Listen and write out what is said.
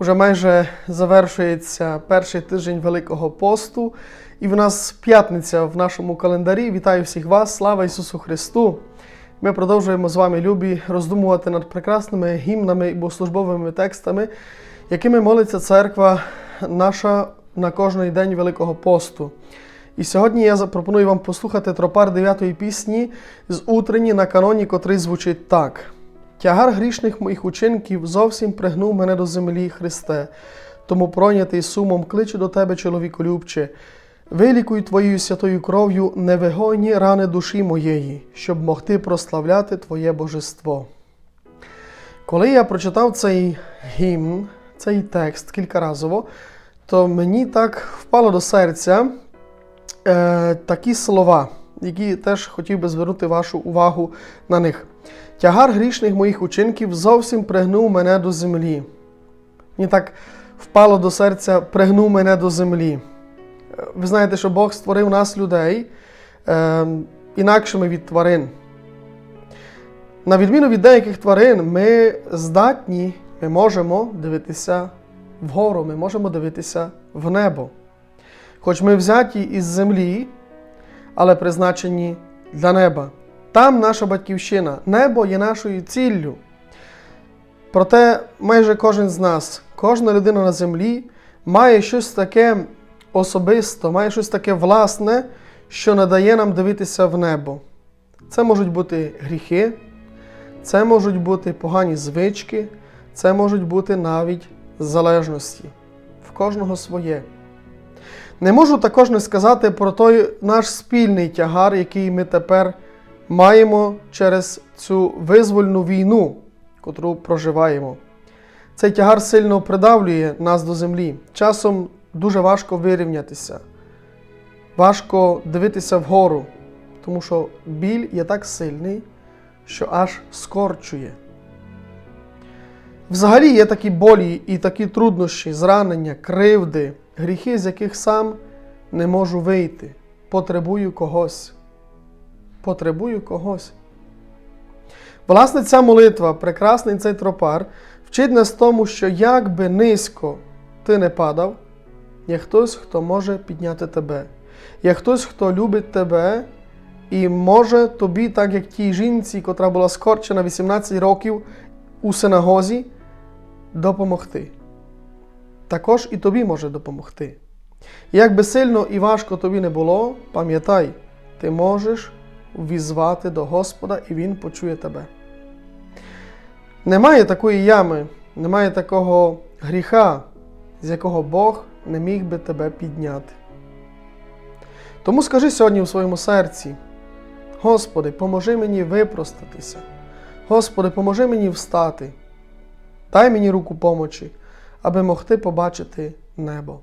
Уже майже завершується перший тиждень Великого посту, і в нас п'ятниця в нашому календарі. Вітаю всіх вас! Слава Ісусу Христу! Ми продовжуємо з вами, любі, роздумувати над прекрасними гімнами і богослужбовими текстами, якими молиться церква наша на кожний день Великого посту. І сьогодні я запропоную вам послухати тропар 9-ї пісні з утренні на каноні, котрий звучить так. Тягар грішних моїх учинків зовсім пригнув мене до землі, Христе, тому пройнятий сумом кличу до тебе, чоловіку любче. Вилікуй твоєю святою кров'ю невигойні рани душі моєї, щоб могти прославляти Твоє божество. Коли я прочитав цей гімн, цей текст кількаразово, то мені так впало до серця е, такі слова, які теж хотів би звернути вашу увагу на них. Тягар грішних моїх учинків зовсім пригнув мене до землі. Мені так впало до серця, пригнув мене до землі. Е, Ви знаєте, що Бог створив нас, людей, е, інакшими від тварин. На відміну від деяких тварин, ми здатні, ми можемо дивитися вгору, ми можемо дивитися в небо. Хоч ми взяті із землі, але призначені для неба. Там наша батьківщина, небо є нашою ціллю. Проте майже кожен з нас, кожна людина на землі має щось таке особисто, має щось таке власне, що надає нам дивитися в небо. Це можуть бути гріхи, це можуть бути погані звички, це можуть бути навіть залежності. В кожного своє. Не можу також не сказати про той наш спільний тягар, який ми тепер маємо через цю визвольну війну, котру проживаємо. Цей тягар сильно придавлює нас до землі. Часом дуже важко вирівнятися, важко дивитися вгору, тому що біль є так сильний, що аж скорчує. Взагалі є такі болі і такі труднощі, зранення, кривди, гріхи, з яких сам не можу вийти. Потребую когось. Потребую когось. Власне, ця молитва, прекрасний цей тропар, вчить нас тому, що як би низько ти не падав, є хтось, хто може підняти тебе. Є хтось, хто любить тебе і може тобі, так як тій жінці, котра була скорчена 18 років у синагозі, допомогти. Також і тобі може допомогти. Як би сильно і важко тобі не було, пам'ятай, ти можеш візвати до Господа, і Він почує тебе. Немає такої ями, немає такого гріха, з якого Бог не міг би тебе підняти. Тому скажи сьогодні у своєму серці: Господи, поможи мені випростатися. Господи, поможи мені встати. Дай мені руку помочі, аби могти побачити небо.